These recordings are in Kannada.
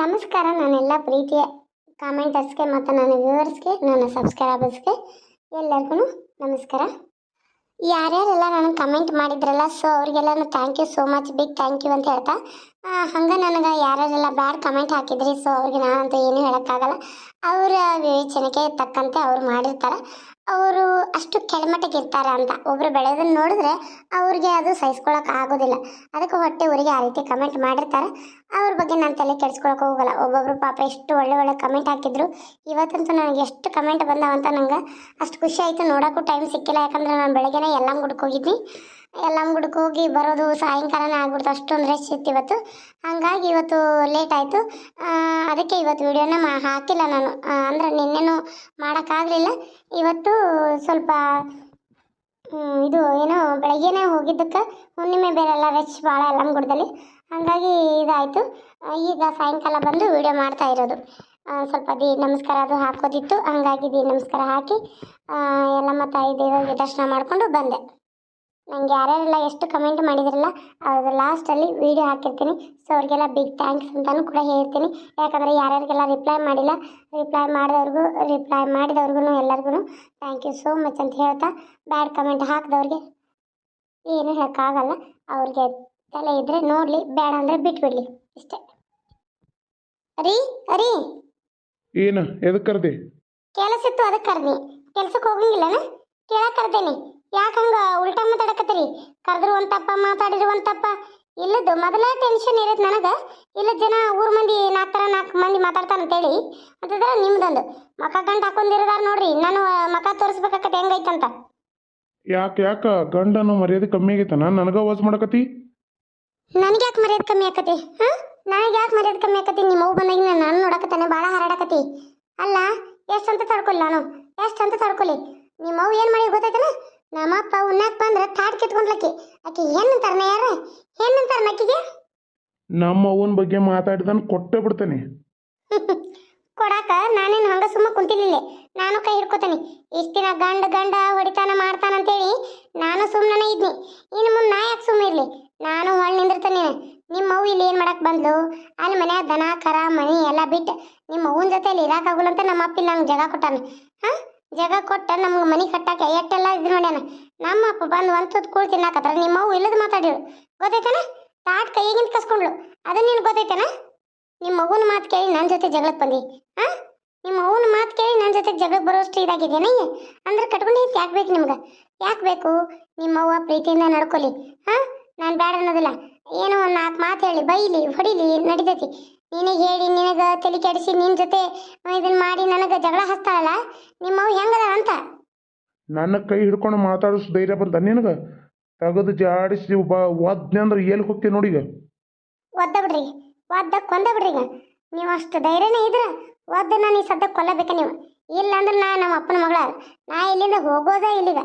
ನಮಸ್ಕಾರ, ನಾನೆಲ್ಲ ಪ್ರೀತಿಯ ಕಾಮೆಂಟರ್ಸ್ಗೆ ಮತ್ತು ನನ್ನ ವ್ಯೂವರ್ಸ್ಗೆ, ನನ್ನ ಸಬ್ಸ್ಕ್ರೈಬರ್ಸ್ಗೆ ಎಲ್ಲರಿಗೂ ನಮಸ್ಕಾರ. ಯಾರ್ಯಾರೆಲ್ಲ ನನಗೆ ಕಮೆಂಟ್ ಮಾಡಿದ್ರಲ್ಲ, ಸೊ ಅವ್ರಿಗೆಲ್ಲ thank you so much big thank you ಅಂತ ಹೇಳ್ತಾ ಹಂಗೆ ನನಗೆ ಯಾರ್ಯಾರೆಲ್ಲ ಬ್ಯಾಡ್ ಕಮೆಂಟ್ ಹಾಕಿದ್ರಿ ಸೊ ಅವ್ರಿಗೆ ನಾನಂತೂ ಏನೂ ಹೇಳೋಕ್ಕಾಗಲ್ಲ. ಅವರ ವಿವೇಚನೆಗೆ ತಕ್ಕಂತೆ ಅವ್ರು ಮಾಡಿರ್ತಾರೆ. ಅವರು ಅಷ್ಟು ಕೆಳಮಟ್ಟಕ್ಕೆ ಇರ್ತಾರೆ ಅಂತ. ಒಬ್ರು ಬೆಳೆಯೋದನ್ನ ನೋಡಿದ್ರೆ ಅವ್ರಿಗೆ ಅದು ಸಹಿಸ್ಕೊಳಕ್ಕೆ ಆಗೋದಿಲ್ಲ. ಅದಕ್ಕೆ ಹೊಟ್ಟೆ ಊರಿಗೆ ಆ ರೀತಿ ಕಮೆಂಟ್ ಮಾಡಿರ್ತಾರೆ. ಅವ್ರ ಬಗ್ಗೆ ನಾನು ತಲೆ ಕೆಡಿಸ್ಕೊಳಕ್ಕೆ ಹೋಗಲ್ಲ. ಒಬ್ಬೊಬ್ರು ಪಾಪ ಎಷ್ಟು ಒಳ್ಳೆ ಒಳ್ಳೆ ಕಮೆಂಟ್ ಹಾಕಿದ್ರು. ಇವತ್ತಂತೂ ನನಗೆ ಎಷ್ಟು ಕಮೆಂಟ್ ಬಂದಾವಂತ ನಂಗೆ ಅಷ್ಟು ಖುಷಿ ಆಯಿತು. ನೋಡೋಕ್ಕೂ ಟೈಮ್ ಸಿಕ್ಕಿಲ್ಲ. ಯಾಕಂದ್ರೆ ನಾನು ಬೆಳಗ್ಗೆನೇ ಎಲ್ಲ ಗುಡ್ಕ್ ಎಲ್ಲಂ ಹೋಗಿ ಬರೋದು, ಸಾಯಂಕಾಲನೇ ಆಗ್ಬಿಡ್ತು. ಅಷ್ಟೊಂದು ರಶ್ ಇತ್ತು ಇವತ್ತು. ಹಾಗಾಗಿ ಇವತ್ತು ಲೇಟ್ ಆಯಿತು. ಅದಕ್ಕೆ ಇವತ್ತು ವಿಡಿಯೋನ ಮಾ, ಹಾಕಿಲ್ಲ ನಾನು. ಅಂದರೆ ನಿನ್ನೆನೂ ಮಾಡೋಕ್ಕಾಗಲಿಲ್ಲ. ಇವತ್ತು ಸ್ವಲ್ಪ ಇದು ಏನೋ ಬೆಳಗ್ಗೆನೇ ಹೋಗಿದ್ದಕ್ಕೆ ಹುಣ್ಣಿಮೆ ಬೇರೆ ಎಲ್ಲ ರಶ್ ಭಾಳ ಎಲ್ಲಂಗುಡ್ದಲ್ಲಿ ಹಾಗಾಗಿ ಇದಾಯಿತು. ಈಗ ಸಾಯಂಕಾಲ ಬಂದು ವಿಡಿಯೋ ಮಾಡ್ತಾ ಇರೋದು. ಸ್ವಲ್ಪ ದಿ, ನಮಸ್ಕಾರ ಅದು ಹಾಕೋದಿತ್ತು. ಹಂಗಾಗಿ ದಿ, ನಮಸ್ಕಾರ ಹಾಕಿ ಎಲ್ಲಮ್ಮ ತಾಯಿ ದೇವರಿಗೆ ದರ್ಶನ ಮಾಡಿಕೊಂಡು ಬಂದೆ. ನಂಗೆ ಯಾರ್ಯಾರೆಲ್ಲ ಎಷ್ಟು ಕಮೆಂಟ್ ಮಾಡಿದ್ರಲ್ಲ ಅದು ಲಾಸ್ಟಲ್ಲಿ ವಿಡಿಯೋ ಹಾಕಿರ್ತೀನಿ. ಸೊ ಅವ್ರಿಗೆಲ್ಲ ಬಿಗ್ ಥ್ಯಾಂಕ್ಸ್ ಅಂತಲೂ ಕೂಡ ಹೇಳ್ತೀನಿ. ಯಾಕಂದರೆ ಯಾರ್ಯಾರಿಗೆಲ್ಲ ರಿಪ್ಲೈ ಮಾಡಿಲ್ಲ ರಿಪ್ಲೈ ಮಾಡಿದವ್ರಿಗೂ ರಿಪ್ಲೈ ಮಾಡಿದವ್ರಿಗೂ ಎಲ್ಲರಿಗೂ ಥ್ಯಾಂಕ್ ಯು ಸೋ ಮಚ್ ಅಂತ ಹೇಳ್ತಾ ಬ್ಯಾಡ್ ಕಮೆಂಟ್ ಹಾಕಿದವ್ರಿಗೆ ಏನು ಹೇಳೋಕ್ಕಾಗಲ್ಲ. ಅವ್ರಿಗೆ ತಲೆ ಇದ್ದರೆ ನೋಡಲಿ ಬೇಡ ಅಂದರೆ ಬಿಟ್ಬಿಡಲಿ ಇಷ್ಟೇ. ರೀ ರೀ. ಏನು ಎದಕ್ಕೆ ಕರ್ದಿ? ಕೆಲಸ ಇತ್ತು ಅದಕ್ಕೆ ಕರ್ದಿ. ಕೆಲ್ಸಕ್ಕೆ ಹೋಗಂಗಿಲ್ಲನ? ಕೇಳಕ್ಕೆ ಕರ್ದೇನಿ. ಯಾಕೆ ಹಂಗ? ಉಲ್ಟಾ ಮಾತಾಡಕತ್ತೀರಿ? ಕರೆದ್ರು ಒಂದು ತಪ್ಪ ಮಾತಾಡಿದ್ರು ಒಂದು ತಪ್ಪ ಇಲ್ಲದ್ದು ಮೊದಲ ಟೆನ್ಷನ್ ಇರುತ್ತೆ ನನಗೆ. ಇಲ್ಲ ಜನ ಊರ್ ಮಂದಿ ನಾಲ್ಕು ಥರ ನಾಲ್ಕು ಮಂದಿ ಮಾತಾಡ್ತಾರ ಅಂತೇಳಿ. ಅಂತಂದ್ರೆ ನಿಮ್ದೊಂದು. ಮಕ ಗಂಟು ಹಾಕೊಂಡಿರೋದಾರ ನೋಡ್ರಿ. ನಾನು ಮಕ ತೋರಿಸ್ಬೇಕಾಕತ್ತೆ ಹೆಂಗೈತಂತ. ಯಾಕೆ ಯಾಕ? ಗಂಡನು ಮರ್ಯಾದೆ ಕಮ್ಮಿ ಆಗೈತನ ನನಗ ವಾಸ್ ಮಾಡಕತ್ತಿ? ನನಗೆ ಯಾಕೆ ಮರ್ಯಾದೆ ಕಮ್ಮಿ ಆಕತಿ ಹಾ? ನನಗೆ ಯಾಕೆ ಮರ್ಯಾದೆ ಕಮ್ಮಿ ಆಕತಿ ನಿಮ್ಮ ಅವ್ವ ಬಂದಾಗ ನಾನು ನೋಡಕತ್ತಾನೆ ಭಾಳ ಹಾರಾಡಕತಿ ಅಲ್ಲ ಎಷ್ಟಂತ ತಡ್ಕೊಲ್ಲ ನಾನು? ಎಷ್ಟಂತ ತಡ್ಕೊಲಿ? ನಿಮ್ಮ ಅವು ಏನು ಮಾಡಿ ಗೊತ್ತೈತನ? ನಮ್ಮಪ್ಪ ಉಣ್ಣಾಕ್ ಬಂದ್ರೆ ತಾಟ್ ಕಿತ್ಕೊಂಡ್ಲಕ್ಕಿ. ಆಕಿ ಹೆಣ್ಣಂತಾರನ ಯಾರ? ಹೆಣ್ಣಂತಾರ ಅಕ್ಕಿಗೆ ನಮ್ಮ ಅವನ ಬಗ್ಗೆ ಮಾತಾಡಿದನ್ ಕೊಟ್ಟೆ ಬಿಡ್ತೇನೆ. ಕೊಡಾಕ ನಾನೇನು ಹಂಗ ಸುಮ್ಮ ಕುಂತಿರ್ಲಿಲ್ಲ. ನಾನು ಕೈ ಹಿಡ್ಕೋತೀನಿ. ಇಷ್ಟ ದಿನ ಗಂಡ ಗಂಡ ಹೊಡಿತಾನ ಮಾಡ್ತಾನ ಅಂತೇಳಿ ನಾನು ಸುಮ್ಮನೆ ಇದ್ನಿ. ಇನ್ನು ಮುಂದೆ ನಾ ಯಾಕೆ ಸುಮ್ಮನೆ ಇರ್ಲಿ? ನಾನು ಹೊಳ್ ನಿಂದಿರ್ತಾನೆ ನಿಮ್ಮ ಅವ್ವ ಇಲ್ಲಿ ಏನು ಮಾಡಕ್ ಬಂದ್ಲು? ಅಲ್ಲಿ ಮನೆ ದನ ಕರ ಮನಿ ಎಲ್ಲ ಬಿಟ್ಟು ನಿಮ್ಮ ಅವ್ವನ ಜೊತೆಲಿ ಇರಾಕಾಗಲ್ಲ ಅಂತ ನಮ್ಮ ಅಪ್ಪ ನಂಗೆ ಜಗ ಕೊಟ್ಟಾನೆ. ಹಾ? ಜಗ ಕೊಟ್ಟ ನಮ್ಗೆ ಮನಿ ಕಟ್ಟಾಕ ಎಟ್ಟೆಲ್ಲ ಇದು ಮಾಡ್ಯಾನ ನಮ್ಮ ಅಪ್ಪ ಬಂದು ಒಂದು ತುತ್ತು ಕೂಳ್ ತಿನ್ನಾಕತ್ರ ನಿಮ್ಮ ಅವ್ವ ಇಲ್ಲದ ಮಾತಾಡಿಳು ಗೊತ್ತೈತೇನ? ತಾಟ್ ಕೈಗಿಂತ ಕಸ್ಕೊಂಡ್ಳು. ಅದು ನಿನ್ ಗೊತ್ತೈತೇನ? ನಿಮ್ಮ ಮಗುನ ಮಾತು ಕೇಳಿ ನನ್ನ ಜೊತೆ ಜಗಳಕ್ಕೆ ಬಂದಿ. ಹಾ ನಿಮ್ಮ ಅವ್ವನ ಮಾತು ಕೇಳಿ ನನ್ನ ಜೊತೆ ಜಗಳಕ್ಕೆ ಬರೋಷ್ಟು ಇದಾಗಿದೆಯಾ ಅಂದ್ರೆ ಕಟ್ಕೊಂಡು ಯಾಕೆ ಬೇಕು ನಿಮ್ಗೆ? ಯಾಕೆ ಬೇಕು? ನಿಮ್ಮ ಅವ್ವ ಪ್ರೀತಿಯಿಂದ ನಡ್ಕೊಲಿ. ಹಾ ನಾನು ಬೇಡ ಅನ್ನೋದಿಲ್ಲ. ಏನೋ ಒಂದು ನಾಲ್ಕು ಮಾತು ಹೇಳಿ. ಬೈಲಿ, ಹೊಡಿಲಿ, ನಡಿತೈತಿ. ನಿನಗೆ ಹೇಳಿ, ನಿನಗೆ ತಲೆ ಕೆಡಿಸಿ ನಿನ್ನ ಜೊತೆ ಇದನ್ನ ಮಾಡಿ ನನಗೆ ಜಗಳ ಹಚ್ತಾಳಲ್ಲ? ನಿಮ್ಮ ಅವ್ವ ಹೆಂಗದ ಅಂತ ನನ್ನ ಕೈ ಹಿಡ್ಕೊಂಡು ಮಾತಾಡಿಸ್ ಧೈರ್ಯ ಬಂತ ನಿನಗೆ? ತೆಗೆದು ಜಾಡಿಸಿ ಒಬ್ಬ ಒದ್ನೆ ಅಂದ್ರೆ ಎಲ್ಲಿ ಹೋಗ್ತೀವಿ ನೋಡಿಗ ಒದ್ದ ಬಿಡ್ರಿ ಒದ್ದ ಕೊಂದ ಬಿಡ್ರಿ ಈಗ. ನೀವು ಅಷ್ಟು ಧೈರ್ಯನೇ ಇದ್ರ ಒದ್ದ ನಾನು ಈ ಸದ್ಯ ಕೊಲ್ಲಬೇಕ ನೀವು. ಇಲ್ಲ ಅಂದ್ರೆ ನಾ ನಮ್ಮ ಅಪ್ಪನ ಮಗಳ ನಾ ಇಲ್ಲಿಂದ ಹೋಗೋದ ಇಲ್ಲಿಗ.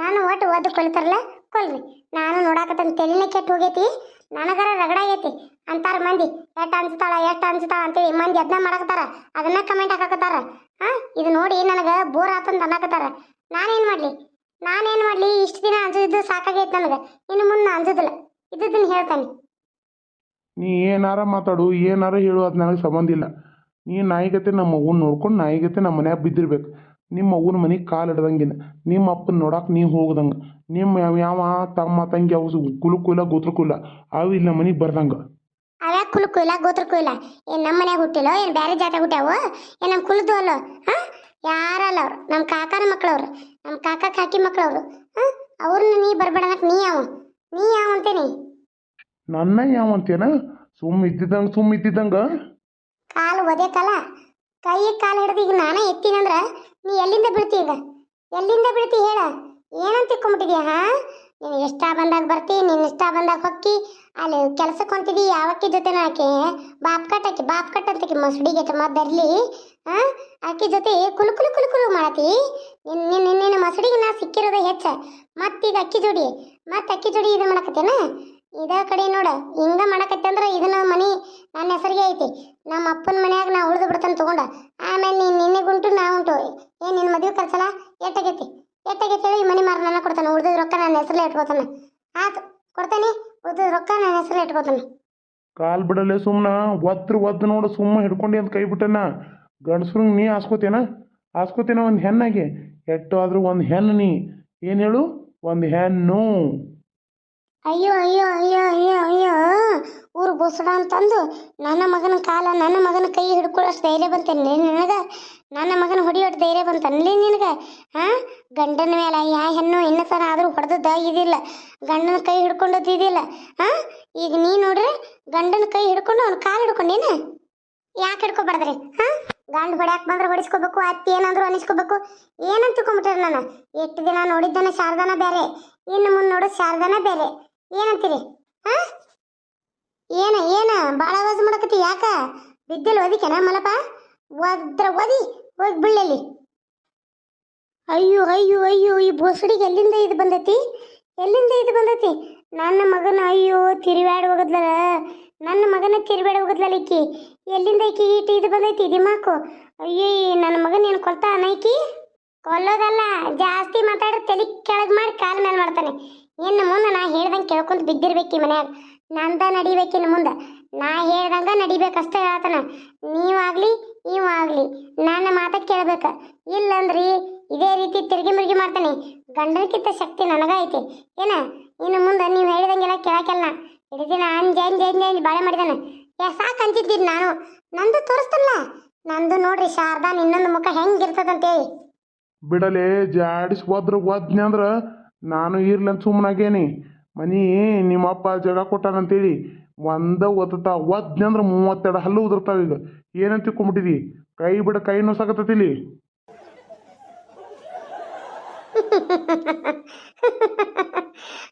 ನಾನು ಒಟ್ಟು ಒದ್ದು ಕೊಲ್ತಾರಲ್ಲ, ಕೊಲ್ರಿ. ನಾನು ನೋಡಾಕತ್ತಂತ ತಲೆನೇ ಕೆಟ್ಟು ಹೋಗೈತಿ. ನನಗರ ರಗಡ ಐತಿ. ಅಂತಾರ ಮಂದಿ. ಎಷ್ಟು ಅನ್ಸ್ತಾಳ ಎಷ್ಟು ಅನ್ಸ್ತಾಳ ಅಂತೇಳಿ ಮಂದಿ ಅದನ್ನ ಮಾಡಕತ್ತಾರ. ಅದನ್ನ ಕಮೆಂಟ್ ಹಾಕಕತ್ತಾರ. ಹಾ, ಇದು ನೋಡಿ ನನಗೆ ಬೋರ್ ಆತಂತ ಅನ್ನಕತ್ತಾರ. ನಾನೇನು ಮಾಡಲಿ? ನಾನೇನು ಮಾಡಲಿ? ಇಷ್ಟು ದಿನ ಅಂಜಿದ್ದು ಸಾಕಾಗೈತೆ ನನಗೆ. ಇನ್ನು ಮುಂದೆ ಅಂಜೋದಿಲ್ಲ ಇದ್ದದನ್ನ ಹೇಳ್ತಾನೆ. ನೀ ಏನಾರ ಮಾತಾಡು, ಏನಾರ ಹೇಳು, ಅದು ನನಗೆ ಸಂಬಂಧ ಇಲ್ಲ. ನೀ ನಾಯಿಗತೆ ನಮ್ಮ ಅವ್ವನ ನೋಡ್ಕೊಂಡು ನಾಯಿಗತೆ ನಮ್ಮ ಮನ್ಯಾಗ ಬಿದ್ದಿರ್ಬೇಕು. ನಿಮ್ಮ ಅವ್ವನ ಮನೆಗೆ ಕಾಲು ಇಡ್ದಂಗಿನ ನಿಮ್ಮ ಅಪ್ಪನ ನೋಡಕ್ಕೆ ನೀವು ಹೋಗ್ದಂಗೆ ನಿಮ್ಮ ಯಾವ ಯಾವ ತಮ್ಮ ತಂಗಿ ಅವು ಕುಲುಕುಲ ಗೋತ್ರಕುಲ ಗೋತ್ರ ಕುಲ ಅವು ಇಲ್ಲ ಮನೆಗೆ ಬರ್ದಂಗೆ. ಅವ್ಯಾಕ ಕುಲುಕುಲ ಗೋತ್ರಕುಲ ಏನು ನಮ್ಮ ಮನ್ಯಾಗ ಹುಟ್ಟಿಲ್ಲೋ ಏನ್ ಬೇರೆ ಜಾತಿ ಹುಟ್ಟ್ಯಾವೋ ಏನು ನಮ್ಮ ಕುಲದು ಅಲ್ಲೋ ಹಾಂ? ಯಾರಲ್ಲ ಅವ್ರು ನಮ್ಮ ಕಾಕನ ಮಕ್ಕಳವ್ರು ನಮ್ಮ ಕಾಕ ಕಾಕಿ ಮಕ್ಕಳವ್ರು ಹಾಂ? ಅವ್ರನ್ನ ನೀ ಬರ್ಬೇಡ ನೀ ಯಾವ ನೀ ಯಾವ ಅಂತೇನಿ? ನನ್ನ ಯಾವ ಅಂತೇನ ಸುಮ್ಮ ಇದ್ದಿದ್ದಂಗೆ ಸುಮ್ಮ ಇದ್ದಿದ್ದಂಗೆ? ಕಾಲು ಒದೇಕಲ್ಲ ಕೈ ಕಾಲು ಹಿಡ್ದು ಈಗ ನಾನೇ ಎತ್ತೀನಂದ್ರ ನೀ ಎಲ್ಲಿಂದ ಬೀಳ್ತಿ ಈಗ? ಎಲ್ಲಿಂದ ಬೀಳ್ತಿ ಹೇಳ? ಏನಂತ ತಿಕ್ಕೊಂಬಿಟ್ಟಿದ್ಯಾ ಹಾ? ನೀನು ಇಷ್ಟ ಬಂದಾಗ ಬರ್ತಿ ನಿನ್ನ ಇಷ್ಟ ಬಂದಾಗ ಹೊಕ್ಕಿ? ಅಲ್ಲಿ ಕೆಲಸಕ್ಕೆ ಹೊಂಟಿದಿ, ಯಾವಕ್ಕಿ ಜೊತೆ ಆಕೆ? ಬಾಪ್ ಕಟ್ ಬಾಪ್ ಕಟ್ ಅಂತಕಿ ಮಸಡಿಗೆ ಮದ್ದರ್ಲಿ ಹಾ? ಆಕೆ ಜೊತೆ ಕುಲು ಕುಲು ಕುಲು ಕುಲು ಮಾಡತಿ. ನಿನ್ನ ನಿನ್ನ ಮಸಡಿಗೆ ನಾ ಸಿಕ್ಕಿರೋದೇ ಹೆಚ್ಚ. ಮತ್ತೀಗ ಅಕ್ಕಿ ಜೋಡಿ ಮತ್ತೆ ಅಕ್ಕಿ ಜೋಡಿ ಇದು ಮಾಡಕತ್ತೇನ? ಇದ ಕಡೆ ನೋಡ, ಹಿಂಗ ಮಾಡಕತ್ತೆ ಅಂದ್ರೆ ಇದನ್ನ ಮನಿ ನನ್ನ ಹೆಸರಿಗೆ ಐತಿ. ನಮ್ಮ ಅಪ್ಪನ ಮನ್ಯಾಗ ನಾ ಉಳಿದು ಬಿಡ್ತಾನೆ ತಗೊಂಡ. ಆಮೇಲೆ ನೀನು ನಿನ್ನೆ ಗುಂಟು, ನಾ ಉಂಟು. ಏನ್ ನಿನ್ನ ಮದುವೆ ಖರ್ಚಲ್ಲ ಎಟ್ಟಾಗೈತಿ ಎಟ್ಟಾಗೈತಿ ಹೇಳಿ ಮನಿ ಮಾರ ನನ್ನ ಕೊಡ್ತಾನೆ. ಉಳ್ದಿದ್ ರೊಕ್ಕ ನನ್ನ ಹೆಸರಲ್ಲೇ ಇಟ್ಕೋತಾನೆ. ಆತು, ಕೊಡ್ತೇನೆ. ಉಳಿದ ರೊಕ್ಕ ನನ್ನ ಹೆಸರಲ್ಲೇ ಇಟ್ಕೋತಾನೆ. ಕಾಲ್ ಬಿಡಲೆ ಸುಮ್ಮನ ಒದ್ರ ಒದ್ದು ನೋಡು ಸುಮ್ಮ ಹಿಡ್ಕೊಂಡು ಅಂತ ಕೈ ಬಿಟ್ಟನ. ಗಂಡಸ್ರಂಗೆ ನೀ ಆಸ್ಕೋತೇನ ಆಸ್ಕೋತೇನ ಒಂದು ಹೆಣ್ಣಾಗೆ? ಎಟ್ಟು ಆದರೂ ಒಂದು ಹೆಣ್ಣು ನೀ. ಏನು ಹೇಳು? ಒಂದು ಹೆಣ್ಣು. ಅಯ್ಯೋ ಅಯ್ಯೋ ಅಯ್ಯೋ ಅಯ್ಯೋ ಅಯ್ಯೋ. ಊರು ಬೋಸಡ ಅಂತಂದು ನನ್ನ ಮಗನ ಕಾಲ, ನನ್ನ ಮಗನ ಕೈ ಹಿಡ್ಕೊಳ್ಳೋಷ್ಟು ಧೈರ್ಯ ಬಂತೇನೆ ನಿನಗೆ? ನನ್ನ ಮಗನ ಹೊಡಿಯೋಷ್ಟು ಧೈರ್ಯ ಬಂತನ್ಲಿ ನಿನಗೆ? ಹಾಂ? ಗಂಡನ ಮೇಲೆ ಯಾ ಹೆಣ್ಣು ಸರ ಆದರೂ ಹೊಡೆದದ್ದ ಇದಿಲ್ಲ. ಗಂಡನ ಕೈ ಹಿಡ್ಕೊಂಡದ್ದು ಇದಿಲ್ಲ. ಹಾಂ? ಈಗ ನೀ ನೋಡ್ರಿ ಗಂಡನ ಕೈ ಹಿಡ್ಕೊಂಡು ಅವ್ನ ಕಾಲು ಹಿಡ್ಕೊಂಡೇನ ಯಾಕೆ ಹಿಡ್ಕೊಬಾರ್ದ್ರಿ? ಹಾಂ? ಗಂಡ ಹೊಡ್ಯಾಕ್ ಬಂದ್ರೆ ಹೊಡಿಸ್ಕೋಬೇಕು, ಅತ್ತಿ ಏನಾದರೂ ಅನಿಸ್ಕೋಬೇಕು. ಏನಂತ ತಿಳ್ಕೊಂಬಿಟ್ರೆ ನಾನು? ಎಷ್ಟು ದಿನ ನೋಡಿದ್ದಾನೆ ಶಾರದಾನ ಬೇರೆ ಇನ್ನು ಮುಂದೆ ನೋಡೋ ಶಾರದಾನ ಬೇರೆ ಏನಂತೀರಿ? ಹಾ ಏನ ಏನ? ಭಾಳ ಆವಾಜ್ ಮಾಡಕತ್ತಿ ಯಾಕ? ಬಿದ್ದಲ್ ಓದಿಕೆನ ಮಲಪ? ಒದ್ರ ಓದಿ ಹೋಗಿ ಬೀಳಲಿ. ಅಯ್ಯೋ ಅಯ್ಯೋ ಅಯ್ಯೋ, ಈ ಬೋಸಡಿಗೆ ಎಲ್ಲಿಂದ ಇದು ಬಂದೈತಿ? ಎಲ್ಲಿಂದ ಇದು ಬಂದೈತಿ? ನನ್ನ ಮಗನ ಅಯ್ಯೋ ತಿರುವಾಡಿ ಹೋಗದ್ಲ ನನ್ನ ಮಗನ ತಿರುವಾಡಿ ಹೋಗದ್ಲಲ್ಲ ಈಕಿ. ಎಲ್ಲಿಂದ ಇಕ್ಕಿ ಈಟಿ ಇದು ಬಂದೈತಿ? ದಿಮಾಕು. ಅಯ್ಯೋ ನನ್ನ ಮಗನ ಏನು ಕೊಲ್ತಾ ಅನೈಕಿ ಕೊಲ್ಲೋದಲ್ಲ. ಜಾಸ್ತಿ ಮಾತಾಡ್ರೆ ತಲೆ ಕೆಳಗೆ ಮಾಡಿ ಕಾಲ ಮೇಲೆ ಮಾಡ್ತಾನೆ. ಇನ್ನು ಮುಂದೆ ನಾ ಕೇಳ್ಕೊಂತ ಬಿದ್ದಿರ್ಬೇಕು ಮನ್ಯಾಗ. ನಂದ ನಡಿಬೇಕು ಇನ್ನು ಮುಂದೆ. ನಾ ಹೇಳ್ದಂಗ ನಡಿಬೇಕಷ್ಟೇ ಹೇಳ್ತಾನ. ನೀವಾಗ್ಲಿ ಇವಾಗ್ಲಿ ನನ್ನ ಮಾತ ಕೇಳ್ಬೇಕ. ಇಲ್ಲಂದ್ರಿ, ಇದೇ ರೀತಿ ತಿರುಗಿ ಮುರುಗಿ ಮಾಡ್ತಾನೆ. ಗಂಡನಕ್ಕಿಂತ ಶಕ್ತಿ ನನಗ ಐತಿ. ಏನ? ಇನ್ನು ಮುಂದೆ ನೀವು ಹೇಳಿದಂಗೆಲ್ಲ ಕೇಳಕ್ಕೆಲ್ಲ ಇಡೀ ದಿನ ಅಂಜ ಬಾಳೆ ಮಾಡಿದಾನೆ. ಯಾ ಸಾಕು ಅಂತಿದ್ದೀನಿ ನಾನು. ನಂದು ತೋರಿಸ್ತಲ್ಲ. ನಂದು ನೋಡ್ರಿ ಶಾರದಾ ಇನ್ನೊಂದು ಮುಖ ಹೆಂಗಿರ್ತದಂತೇಳಿ ಬಿಡಲೇ ಜಾಡಿಸಿ ಒದ್ರ ಒದ್ನಿ ಅಂದ್ರೆ ನಾನು ಇರ್ಲಂತ ಸುಮ್ಮನಾಗೇನಿ ಮನಿ ನಿಮ್ಮಪ್ಪ ಜಗ ಕೊಟ್ಟಾನಂತೇಳಿ ಒಂದ ಒತ್ತ ಒದ್ನಿ ಅಂದ್ರೆ ಮೂವತ್ತೆರಡು ಹಲ್ಲು ಉದುರ್ತಾವ ಈಗ. ಏನಂತ ತಿಳ್ಕೊಂಬಿಟ್ಟಿದಿ? ಕೈ ಬಿಡ ಕೈ ನೋಸಾಕತ್ತತಿಲಿ.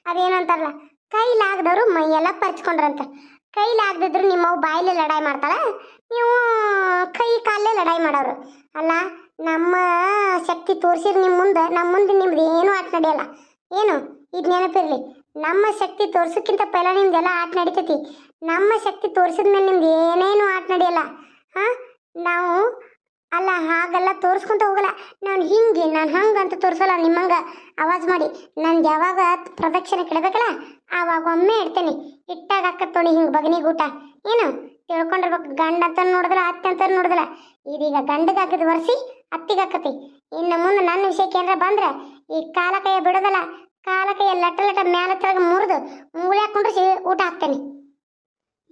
ಅದೇನಂತಾರಲ್ಲ ಕೈಲಾಗದವರು ಮೈಯೆಲ್ಲ ಪರ್ಚ್ಕೊಂಡ್ರಂತ. ಕೈಲಾಗದಿದ್ರು ನಿಮ್ಮವು ಬಾಯಲ್ಲೇ ಲಡಾಯಿ ಮಾಡ್ತಾಳ, ನೀವು ಕೈ ಕಾಲೇ ಲಡಾಯಿ ಮಾಡೋರು. ಅಲ್ಲ, ನಮ್ಮ ಶಕ್ತಿ ತೋರಿಸಿದ್ರೆ ನಿಮ್ಮ ಮುಂದೆ ನಮ್ಮ ಮುಂದೆ ನಿಮ್ದು ಏನೂ ಆಟ ನಡೆಯಲ್ಲ. ಏನು? ಇದು ನೆನಪಿರ್ಲಿ. ನಮ್ಮ ಶಕ್ತಿ ತೋರ್ಸೋಕ್ಕಿಂತ ಪೈಲ ನಿಮ್ದೆಲ್ಲ ಆಟ ನಡೀತೈತಿ. ನಮ್ಮ ಶಕ್ತಿ ತೋರಿಸಿದ ಮೇಲೆ ನಿಮ್ದು ಏನೇನು ಆಟ ನಡೆಯಲ್ಲ. ಹಾಂ? ನಾವು ಅಲ್ಲ ಹಾಗೆಲ್ಲ ತೋರಿಸ್ಕೊಂತ ಹೋಗಲ್ಲ. ನಾನು ಹಿಂಗೆ, ನಾನು ಹಂಗೆ ಅಂತ ತೋರಿಸಲ್ಲ ನಿಮ್ಮಂಗ. ಆವಾಜ್ ಮಾಡಿ. ನಾನು ಯಾವಾಗ ಪ್ರದಕ್ಷಿಣೆ ಕೆಡಬೇಕಲ್ಲ, ಆವಾಗ ಒಮ್ಮೆ ಇಡ್ತೇನೆ. ಇಟ್ಟಾಗ ತೊಳಿ ಹಿಂಗೆ ಬಗನಿ ಊಟ. ಏನು? ತಿಳ್ಕೊಂಡಿರ್ಬೇಕು. ಗಂಡ ಅಂತ ನೋಡಿದ್ರ ಅತ್ತೆ ಅಂತ ನೋಡಿದ್ರೆ ಇದೀಗ ಗಂಡಗೆ ಹಾಕಿದ ವರ್ಷಿ ಅತ್ತಿಗೆ ಹಾಕತಿ. ಇನ್ನು ಮುಂದೆ ನನ್ನ ವಿಷಯಕ್ಕೆ ಏನಾರ ಬಂದ್ರೆ, ಈ ಕಾಲ ಕೈಯ ಬಿಡೋದಲ್ಲ. ಕಾಲ ಲಟ್ಟ ಲಟ ಮ್ಯಾಲ ತಳಗ ಮುರಿದು ಮೂಳೆ ಹಾಕೊಂಡ್ರೆ ಊಟ ಹಾಕ್ತೇನೆ.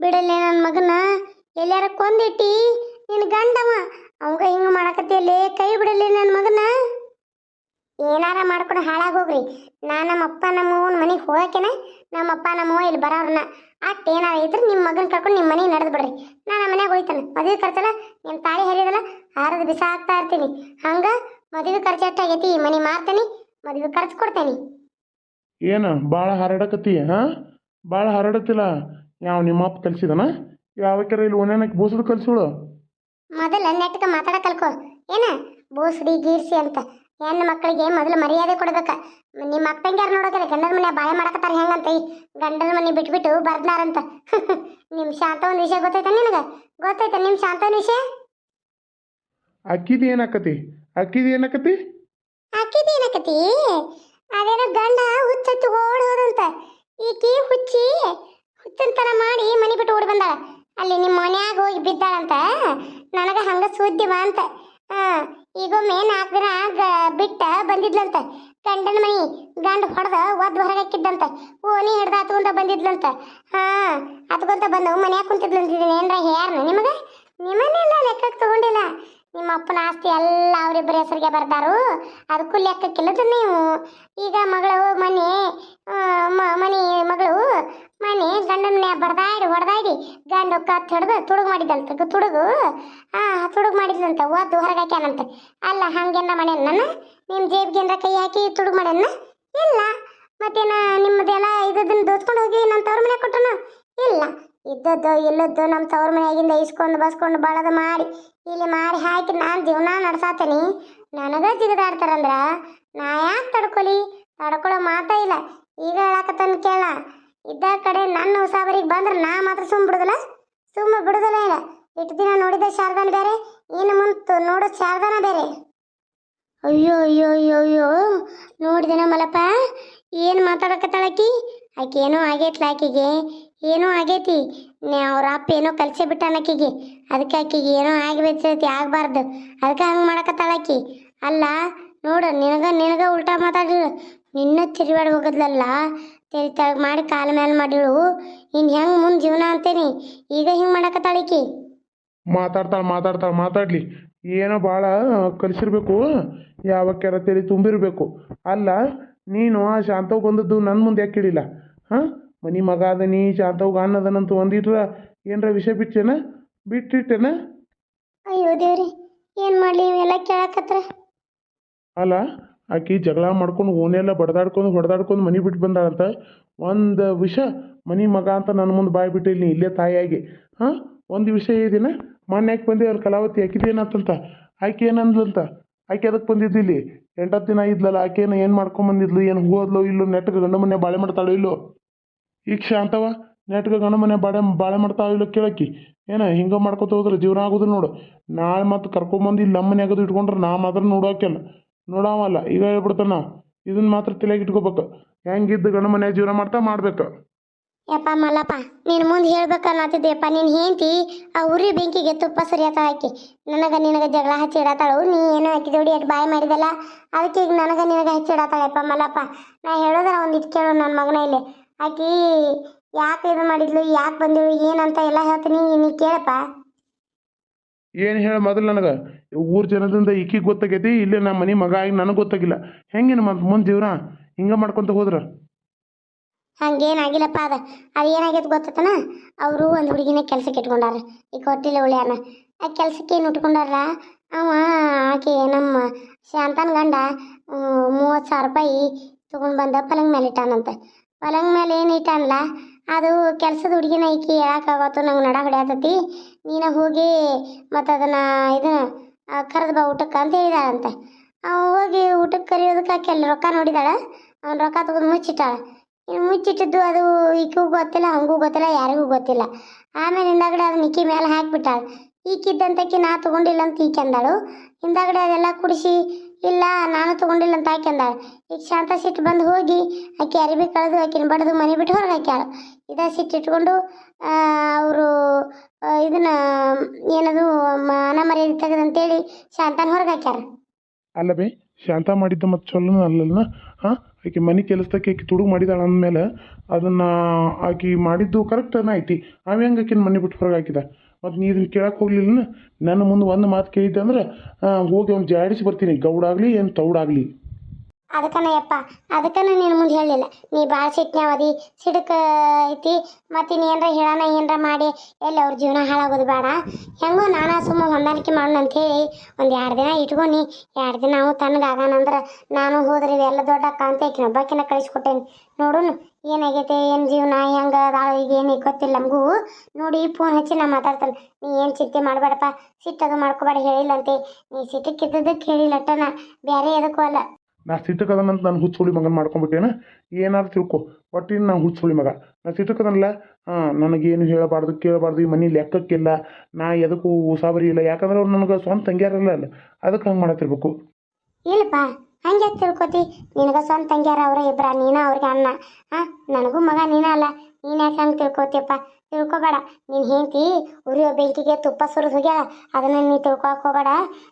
ಬಿಡಲ್ಲ ನನ್ನ ಮಗನ ಎಲ್ಲಾರ ಕೊಂದಿಟ್ಟಿ? ನಿನ್ನ ಗಂಡವ, ಅವಂಗ ಹಿಂಗೆ ಮಾಡಕತ್ತಿಯಲ್ಲಿ ಕೈ ಬಿಡಲಿ ನನ್ನ ಮಗನ? ಏನಾರ ಮಾಡ್ಕೊಂಡು ಹಾಳಾಗಿ ಹಾಳಾಗೋಗ್ರಿ ನಾ ನಮ್ಮಪ್ಪ ಅಪ್ಪ, ನಮ್ಮ ಮನೆಗೆ ಹೋಗಕ್ಕೇನೆ ನಮ್ಮಪ್ಪ ಅಪ್ಪ, ನಮ್ಮ ಇಲ್ಲಿ ಬರೋರ್ನ ಅಟ್ ಏನಾರ ಇದ್ರೆ ನಿಮ್ಮ ಮಗನ ಕರ್ಕೊಂಡು ನಿಮ್ಮ ಮನೆಗೆ ನಡೆದು ಬಿಡ್ರಿ. ನಾ ನಮ್ಮ ಮನೆಗೆ ಹೋಯ್ತಾನೆ. ಮದುವೆ ಖರ್ಚಲ್ಲ ನಿಮ್ಮ ತಾಳಿ ಹರಿಯೋದಲ್ಲ, ಹಾರದ ಬಿಸಾಕ್ತಾ ಇರ್ತೀನಿ. ಹಂಗೆ ಮದುವೆ ಖರ್ಚು ಎಷ್ಟಾಗೈತಿ ಮನೆ ಮಾರ್ತೀನಿ, ಮದುವೆ ಖರ್ಚು ಕೊಡ್ತೇನೆ. ಏನು ಭಾಳ ಹರಡಕತ್ತಿ ಹಾಂ? ಭಾಳ ಹರಡತ್ತಿಲ್ಲ ಯಾವ ನಿಮ್ಮಪ್ಪ ಕಲ್ಸಿದನ? ಯಾವಕ್ಕಾರ ಇಲ್ಲಿ ಒಂದೇನಕ್ಕೆ ಬೂಸಲು ಕಲ್ಸೋಳು? ಮೊದಲ ನೆಟ್ಕ ಮಾತಾಡ ಕಲ್ಕೋ. ಏನ? ಬೋಸಡಿ ಗೀರ್ಸಿ ಅಂತ. ಹೆಣ್ಣು ಮಕ್ಕಳಿಗೆ ಮೊದಲು ಮರ್ಯಾದೆ ಕೊಡ್ಬೇಕ. ನಿಮ್ಮ ಅಕ್ಕಂಗ್ಯಾರ ನೋಡೋಕಲ್ಲ ಗಂಡನ ಮನೆ ಬಾಯ ಮಾಡಕತ್ತಾರ ಹೆಂಗಂತ ಈ ಗಂಡನ ಮನೆ ಬಿಟ್ಬಿಟ್ಟು ಬರ್ದಾರಂತ ನಿಮ್ಮ ಶಾಂತ ಒಂದು ವಿಷಯ ಗೊತ್ತೈತ ನಿನಗ? ಗೊತ್ತೈತ ನಿಮ್ ಒಂದು ವಿಷಯ? ಅಕ್ಕಿದು ಏನಾಕತಿ ಅಕ್ಕಿದು ಏನಾಕತಿ ಹಾಕಿದೇನಕತಿ ಅದೇನೋ ಗಂಡ ಹುಚ್ಚತ್ತು ಓಡೋದಂತ ಈಕಿ ಹುಚ್ಚಿ ಹುಚ್ಚನ್ ಮಾಡಿ ಮನೆ ಬಿಟ್ಟು ಓಡಿ ಬಂದಾಳ. ಅಲ್ಲಿ ನಿಮ್ಮ ಮನ್ಯಾಗ ಹೋಗಿ ಬಿದ್ದಾಳಂತ? ನನಗೆ ಹಂಗ ಸುದ್ದಿ ಬಂತ ಈಗೊಮ್ಮೆ ನಾಲ್ಕು ದಿನ ಬಿಟ್ಟ ಬಂದಿದ್ಲಂತ. ಗಂಡನ ಮನಿ ಗಂಡ ಹೊಡೆದ ಒದ್ ಹೊರಗೆ ಹಾಕಿದ್ದಂತ ಓನಿ ಹಿಡ್ದ ಹತ್ಕೊಂತ ಬಂದಿದ್ಲಂತ. ಹಾ ಹತ್ಕೊಂತ ಬಂದು ಮನ್ಯಾಗ ಕುಂತಿದ್ಲಂತಿದ್ದೀನಿ ಏನ್ರ ಹೇರ್ನ ನಿಮಗ? ನಿಮ್ಮನ್ನೆಲ್ಲ ಲೆಕ್ಕಕ್ಕೆ ತಗೊಂಡಿಲ್ಲ. ನಿಮ್ಮ ಅಪ್ಪನ ಆಸ್ತಿ ಎಲ್ಲ ಅವರಿಬ್ಬರ ಹೆಸರಿಗೆ ಬರ್ದಾರು. ಅದಕ್ಕೂ ಲೆಕ್ಕಕ್ಕಿಲ್ಲದ ನೀವು. ಈಗ ಮಗಳು ಮನೆ ಮನೆ, ಮಗಳು ಮನೆ ಗಂಡನ ಬಡ್ದಾಡಿ ಹೊಡೆದಾಡಿ ಗಂಡು ಕತ್ ಹಿಡ್ದು ತುಡುಗು ಮಾಡಿದಂತ ತುಡುಗು. ಆ, ತುಡುಗು ಮಾಡಿದ್ಲಂತ ಒದ್ದು ಹೊರಗೆ ಹಾಕ್ಯಾನಂತ. ಅಲ್ಲ ಹಂಗೇನ ಮನೆ ನನ್ನ? ನಿಮ್ಮ ಜೇಬ್ಗೆಂದ್ರ ಕೈ ಹಾಕಿ ತುಡುಗು ಮಾಡ್ಯಾನ ಇಲ್ಲ. ಮತ್ತೇನ ನಿಮ್ಮದೆಲ್ಲ ಇದನ್ನ ದೋಚ್ಕೊಂಡು ಹೋಗಿ ನನ್ನ ತವ್ರ ಮನೆ ಕೊಟ್ಟನು ಇಲ್ಲ. ಇದ್ದದ್ದು ಇಲ್ಲದ್ದು ನಮ್ಮ ತವ್ರ ಮನೆಯಾಗಿಂದ ಇಸ್ಕೊಂಡು ಬಸ್ಕೊಂಡು ಬಳದ ಮಾಡಿ ಇಲ್ಲಿ ಮಾಡಿ ಹಾಕಿ ನಾನು ಜೀವನ ನಡ್ಸಾತೀನಿ. ನನಗ ಜಿಗದಾಡ್ತಾರಂದ್ರ ನಾ ಯಾಕೆ ತಡ್ಕೊಲಿ? ತಡ್ಕೊಳ್ಳೋ ಮಾತಾ ಇಲ್ಲ. ಈಗ ಹೇಳಕತ್ತನ್ ಕೇಳ, ಇದ್ದ ಕಡೆ ನನ್ನ ಉಸಾಬರಿಗೆ ಬಂದ್ರೆ ನಾ ಮಾತ್ರ ಸುಮ್ಮ ಬಿಡುದಿಲ್ಲ? ಸುಮ್ಮ ಬಿಡುದಿಲ್ಲ ಇಲ್ಲ ಇಟ್ಟು ದಿನ ನೋಡಿದ ಶಾರದಾನ ಬೇರೆ, ಇನ್ನು ಮುಂತು ನೋಡೋ ಶಾರದಾನ ಬೇರೆ. ಅಯ್ಯೋ ಅಯ್ಯೋ ಅಯ್ಯೋ ಅಯ್ಯೋ ನೋಡಿದೆನ ಮಲಪ್ಪ ಏನು ಮಾತಾಡಕತ್ತಾಳಕಿ ಆಕೆ? ಏನೋ ಆಗೈತ್ಲ ಆಕೆಗೆ? ಏನೋ ಆಗೈತಿ. ಅವ್ರ ಅಪ್ಪ ಏನೋ ಕಲ್ಸೇ ಬಿಟ್ಟಾನ ಆಕಿಗೆ. ಅದಕ್ಕೆ ಆಕಿಗೆ ಏನೋ ಆಗ್ಬೇಕೈತಿ ಆಗಬಾರ್ದು. ಅದಕ್ಕೆ ಹಂಗೆ ಮಾಡಕತ್ತಾಳ ಆಕಿ. ಅಲ್ಲ, ನೋಡು, ನಿನಗ ನಿನಗ ಉಲ್ಟಾ ಮಾತಾಡಿರು ನಿನ್ನ ತಿರುವಾಡಿ ಹೋಗದ್ಲಲ್ಲ, ತೆರಿ ತೆಳಗ್ ಮಾಡಿ ಕಾಲ ಮೇಲೆ ಮಾಡಿಳು. ಇನ್ ಹೆಂಗೆ ಮುಂದೆ ಜೀವನ ಅಂತೇನಿ. ಈಗ ಹಿಂಗೆ ಮಾಡಕತ್ತಾಳ ಮಾತಾಡ್ತಾಳ ಮಾತಾಡ್ತಾಳ, ಮಾತಾಡಲಿ. ಏನೋ ಭಾಳ ಕಲಿಸಿರ್ಬೇಕು ಕೆರ ತೆರಿ ತುಂಬಿರಬೇಕು. ಅಲ್ಲ, ನೀನು ಆ ಶಾಂತವ್ ಬಂದದ್ದು ನನ್ನ ಮುಂದೆ ಯಾಕೆ ಇಡಿಲ್ಲ ಹಾಂ? ಮನಿ ಮಗ ಅದ ನೀ ಶಾಂತವ್ಗೆ ಅನ್ನದನಂತ ಒಂದಿಟ್ರ ಏನರ ವಿಷಯ ಬಿಟ್ಟೇನ ಬಿಟ್ಟಿಟ್ಟೇನ? ಅಯ್ಯೋ ದೇವ್ರಿ ಏನು ಮಾಡಲಿ ಇವೆಲ್ಲ ಕೇಳಕತ್ರ? ಅಲ್ಲ ಆಕಿ ಜಗಳ ಮಾಡ್ಕೊಂಡು ಓನೆಲ್ಲ ಬಡ್ದಾಡ್ಕೊಂಡು ಹೊಡೆದಾಡ್ಕೊಂಡು ಮನೆ ಬಿಟ್ಟು ಬಂದಾಳಂತ ಒಂದು ವಿಷಯ ಮನಿ ಮಗ ಅಂತ ನನ್ನ ಮುಂದೆ ಬಾಯ್ ಬಿಟ್ಟಿಲ್ಲ ಇಲ್ಲೇ ತಾಯಿಯಾಗಿ. ಹಾಂ ಒಂದು ವಿಷಯ ಇದೀನ ಮೊನ್ನೆ ಯಾಕೆ ಬಂದೆ ಅವ್ರ ಕಲಾವತಿ ಆಕಿದೇನಂತಂತ ಆಕೆ ಏನಂದ್ಲಂತ? ಆಕೆ ಅದಕ್ಕೆ ಬಂದಿದ್ದು ಇಲ್ಲಿ? ಎಂಟತ್ತು ದಿನ ಇದ್ಲಲ್ಲ ಆಕೆ ಏನು ಮಾಡ್ಕೊಂಬಂದಿದ್ಲು ಏನು ಹೋದ್ಲೋ ಇಲ್ಲೋ ನೆಟ್ಗೆ ಗಂಡ ಮನೆ ಬಾಳೆ ಮಾಡ್ತಾಳೋ ಇಲ್ಲೋ? ಈಗ ಶಾಂತವ ನೆಟ್ಗೆ ಗಂಡ ಮನೆ ಬಾಳೆ ಬಾಳೆ ಮಾಡ್ತಾ ಇಲ್ಲ ಕೇಳಕ್ಕಿ. ಏನ, ಹಿಂಗೆ ಮಾಡ್ಕೊತ ಹೋದ್ರೆ ಜೀವನ ಆಗೋದು ನೋಡು. ನಾಳೆ ಮತ್ತೆ ಕರ್ಕೊಂಬಂದು ಇಲ್ಲಿ ನಮ್ಮ ಮನೆಯಾಗದು ಇಟ್ಕೊಂಡ್ರೆ ನಾ ಮಾತ್ರ ನೋಡೋಕೆಲ್ಲ. ನೋಡಾವಲ್ಲ, ಈಗ ಹೇಳ್ಬಿಡ್ತಾನ ಇದನ್ನ ಮಾತ್ರ ತಲೆಗೆ ಇಟ್ಕೋಬೇಕು. ಹೆಂಗಿದ್ದು ಗಂಡ ಮನೆ ಜೀವನ ಮಾಡ್ತಾ ಮಾಡ್ಬೇಕು. ಯಪ್ಪ ಮಲ್ಲಪ್ಪ, ನೀನು ಮುಂದೆ ಹೇಳ್ಬೇಕನ್ನತ್ತಿದ್ದೆಯಪ್ಪ ನೀನು ಹೆಂಡತಿ, ಆ ಉರಿ ಬೆಂಕಿಗೆ ತುಪ್ಪ ಸರಿಯಾತ ಹಾಕಿ. ನನಗೆ ನಿನಗೆ ಜಗಳ ಹಚ್ಚಿ ಇಡತಾಳು. ನೀ ಏನೋ ಹಾಕಿದೋಡಿ ಅಟ್ ಬಾಯ್ ಮಾಡಿದಲ್ಲ. ಅದಕ್ಕೆ ಈಗ ನನಗೆ ನಿನಗೆ ಹಚ್ಚಿ ಇಡತಾಳಪ್ಪ ಮಲ್ಲಪ್ಪ. ನಾ ಹೇಳೋದ್ರ ಒಂದಿಟ್ಟು ಕೇಳೋ ನನ್ನ ಮಗನ ಇಲ್ಲಿ. ಆಕಿ ಯಾಕೆ ಇದು ಮಾಡಿದ್ಲು ಯಾಕೆ ಬಂದಿಳು ಏನಂತ ಎಲ್ಲ ಹೇಳ್ತೀನಿ ನೀ ಕೇಳಪ್ಪ. ಏನು ಹೇಳ ಮೊದಲು ನನಗೆ? ಊರು ಜನದಿಂದ ಈಕಿಗೆ ಗೊತ್ತಾಗೈತಿ ಇಲ್ಲೇ ನಮ್ಮ ಮನೆ ಮಗ ಆಗಿ ನನಗೆ ಗೊತ್ತಾಗಿಲ್ಲ. ಹೆಂಗೇನು ಮತ್ತು ಮುಂದೆ ಜೀವನ? ಹಿಂಗೆ ಮಾಡ್ಕೊತ ಹೋದ್ರ? ಹಂಗೇನಾಗಿಲ್ಲಪ್ಪ ಅದ. ಅದು ಏನಾಗೈತೆ ಗೊತ್ತತನ? ಅವರು ಒಂದು ಹುಡುಗಿನ ಕೆಲ್ಸಕ್ಕೆ ಇಟ್ಕೊಂಡಾರ. ಈಗ ಕೊಟ್ಟಿಲ್ಲ ಉಳಿಯಾನ ಆ ಕೆಲಸಕ್ಕೆ ಏನು ಇಟ್ಕೊಂಡಾರ ಅವ ಆಕೆ ನಮ್ಮ ಶಾಂತನ ಗಂಡ ಮೂವತ್ತು ಸಾವಿರ ರೂಪಾಯಿ ತೊಗೊಂಡು ಬಂದ ಪಲಂಗ್ ಮೇಲೆ ಇಟ್ಟಾನಂತೆ. ಪಲಂಗ್ ಮೇಲೆ ಏನು ಇಟ್ಟಾನಲ್ಲ ಅದು ಕೆಲಸದ ಹುಡುಗಿನ ಐಕಿ ಹೇಳಕ್ಕಾಗತ್ತು ನಂಗೆ ನಡ ಹೊಡ್ಯಾತತಿ. ನೀನು ಹೋಗಿ ಮತ್ತು ಅದನ್ನು ಇದು ಕರೆದು ಬಾ ಊಟಕ್ಕೆ ಅಂತ ಹೇಳಿದಾಳಂತೆ. ಅವ ಹೋಗಿ ಊಟಕ್ಕೆ ಕರೆಯೋದಕ್ಕೆ ಆಕೆಲ್ಲ ರೊಕ್ಕ ನೋಡಿದಾಳ? ಅವ್ನು ರೊಕ್ಕ ತಗೊಂಡು ಮುಚ್ಚಿಟ್ಟಾಳ. ಇನ್ನು ಮುಚ್ಚಿಟ್ಟಿದ್ದು ಅದು ಈಕಿಗೂ ಗೊತ್ತಿಲ್ಲ, ಹಂಗೂ ಗೊತ್ತಿಲ್ಲ, ಯಾರಿಗೂ ಗೊತ್ತಿಲ್ಲ. ಆಮೇಲೆ ಹಿಂದಾಗಡೆ ಅದು ನಿಕ್ಕಿ ಮೇಲೆ ಹಾಕ್ಬಿಟ್ಟಾಳ. ಈಕಿದ್ದಂತಕಿ ನಾ ತಗೊಂಡಿಲ್ಲ ಅಂತ ಈಕೆ ಅಂದಾಳು. ಹಿಂದಾಗಡೆ ಅದೆಲ್ಲ ಕುಡಿಸಿ ಇಲ್ಲ, ನಾನು ತಗೊಂಡಿಲ್ಲ ಅಂತ ಅಂದಾಳ. ಈಗ ಶಾಂತ ಸಿಟ್ಟು ಬಂದು ಹೋಗಿ ಆಕೆ ಅರಿವಿ ಕಳೆದು ಆಕಿನ ಬಡದು ಮನೆ ಬಿಟ್ಟು ಹೊರಗೆ ಹಾಕ್ಯಾಳ. ಇದ ಸಿಟ್ಟು ಇಟ್ಕೊಂಡು ಅವರು ಇದನ್ನ, ಏನದು ಮಾನ ಮರ್ಯಾದೆ ತೆಗೆದಂತೇಳಿ ಶಾಂತನ ಹೊರಗೆ ಹಾಕ್ಯಾರ. ಅಲ್ಲ ಬೇ, ಶಾಂತ ಮಾಡಿದ್ದು ಮತ್ತು ಚಲೋನ ಅಲ್ಲಲ್ಲ ಹಾಂ ಆಕೆ ಮನೆ ಕೆಲಸಕ್ಕೆ ಆಕೆ ತುಡುಗು ಮಾಡಿದಾಳ ಅಂದಮೇಲೆ ಅದನ್ನ ಆಕೆ ಮಾಡಿದ್ದು ಕರೆಕ್ಟನ ಐತಿ. ಹೆಂಗೆ ಆಕಿನ ಮನೆ ಬಿಟ್ಟು ಹೊರಗೆ ಹಾಕಿದ? ಮತ್ತು ನೀ ಇದನ್ನು ಕೇಳಕ್ಕೆ ಹೋಗ್ಲಿಲ್ಲ ನನ್ನ ಮುಂದೆ ಒಂದು ಮಾತು ಕೇಳಿದ್ದೆ ಅಂದ್ರೆ ಹೋಗಿ ಅವ್ನು ಜಾಡಿಸಿ ಬರ್ತೀನಿ. ಗೌಡಾಗಲಿ ಏನು ತೌಡಾಗಲಿ ಅದಕ್ಕನ ಯಪ್ಪ, ಅದಕ್ಕನ ನಿನ್ನ ಮುಂದೆ ಹೇಳಲಿಲ್ಲ. ನೀ ಭಾಳ ಸಿಟ್ನ್ಯಾವದಿ ಸಿಡಕ ಐತಿ. ಮತ್ತು ನೀ ಏನರ ಹೇಳೋಣ ಏನರ ಮಾಡಿ, ಎಲ್ಲಿ ಅವ್ರ ಜೀವನ ಹಾಳಾಗೋದು ಬೇಡ. ಹೆಂಗೋ ನಾನು ಸುಮ್ಮ ಹೊಂದಾಣಿಕೆ ಮಾಡೋಣ ಹೇಳಿ ಒಂದು ಎರಡು ದಿನ ಇಟ್ಕೊಂಡು. ಎರಡು ದಿನ ಅವು ತಣ್ಣಗಾಗಾನಂದ್ರೆ ನಾನು ಹೋದ್ರೆ ಇವೆಲ್ಲ ದೊಡ್ಡ ಅಕ್ಕ ಬಾಕಿನ ಕಳಿಸ್ಕೊಟ್ಟೇನಿ ನೋಡುನು ಏನಾಗೈತೆ? ಏನು ಜೀವನ? ಹೆಂಗೆ ಅದಾಳ? ಈಗ ಏನು ಗೊತ್ತಿಲ್ಲ ನಮಗೂ ನೋಡಿ ಫೋನ್ ಹಚ್ಚಿ ನಾ ಮಾತಾಡ್ತಾನೆ. ನೀ ಏನು ಚಿಂತೆ ಮಾಡಬೇಡಪ್ಪ. ಸಿಟ್ಟದು ಮಾಡ್ಕೋಬೇಡ ಹೇಳಿಲ್ಲಂತೆ. ನೀ ಸಿಟ್ಟಕ್ಕಿದ್ದದಕ್ಕೆ ಹೇಳಿಲ್ಲಟ್ಟನ ಬೇರೆ ಎದಕ್ಕೂ ಅಲ್ಲ. ನಾ ಸಿಟ್ಟಕದನಂತ ನಾನು ಹುಚ್ಚುಳಿ ಮಗನ ಮಾಡ್ಕೊಂಬಿಟ್ಟೇನ? ಏನಾದ್ರು ತಿಳ್ಕೊ. ಒಟ್ಟಿನ ನಾ ಹುಚ್ಚುಳಿ ಮಗ. ನಾ ಸಿಟ್ಟಕದನಲ್ಲ ಹಾಂ ನನಗೇನು ಹೇಳಬಾರ್ದು ಕೇಳಬಾರ್ದು ಈ ಮನೆ ಲೆಕ್ಕಕ್ಕಿಲ್ಲ. ನಾ ಎದಕ್ಕೂ ಉಸಾಬರಿ ಇಲ್ಲ. ಯಾಕಂದ್ರೆ ಅವ್ರು ನನಗೆ ಸ್ವಂತ ತಂಗ್ಯಾರಲ್ಲ ಅಲ್ಲ. ಅದಕ್ಕೆ ಹಂಗೆ ಮಾಡತ್ತಿರ್ಬೇಕು? ಇಲ್ಲಪ್ಪ. ಹಂಗೆ ತಿಳ್ಕೊತಿ? ನಿನಗ ಸ್ವಂತ ತಂಗ್ಯಾರ ಅವ್ರ ಇಬ್ರ ನೀನ ಅವ್ರಿಗೆ ಅಣ್ಣ. ಹಾ ನನಗೂ ಮಗ ನೀನ ಅಲ್ಲ. ನೀನ್ ಯಾಕೆ ಹಂಗೆ ತಿಳ್ಕೊತಿಯಪ್ಪ? ತಿಳ್ಕೊಬೇಡ. ನೀನು ಹೆಂಡತಿ ಉರಿಯೋ ಬೆಂಕಿಗೆ ತುಪ್ಪ ಸುರಿದು ಹೋಗ್ಯಾಳ. ಅದನ್ನ ನೀ ತಿಳ್ಕೊಳಕ್ ಹೋಗಬೇಡ.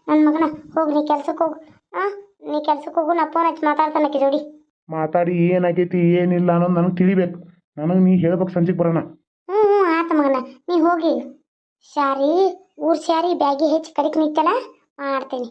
ನನ್ನ ಮಗನ ಹೋಗಿ ನೀ ಕೆಲ್ಸಕ್ಕೆ ಹೋಗು. ಹಾ ನೀ ಕೆಲ್ಸಕ್ಕೆ ಹೋಗು ನಾ ಫೋನ್ ಹಚ್ಚಿ ಕಿ ಜೋಡಿ ಮಾತಾಡಿ ಏನಾಗೈತಿ ಏನಿಲ್ಲ ಅನ್ನೋದು ನನಗೆ ತಿಳಿಬೇಕು. ನನಗೆ ನೀ ಹೇಳ್ಬೇಕು ಸಂಜೆಗೆ ಬರೋಣ. ಹ್ಞೂ ಹ್ಞೂ ಆತ ಮಗನ. ನೀ ಹೋಗಿ ಶಾರಿ ಊರ್ ಶಾರಿ ಬ್ಯಾಗಿ ಹೆಚ್ಚು ಕಡಿಕ್ ನಿಂತಲ್ಲ ಮಾಡ್ತೀನಿ.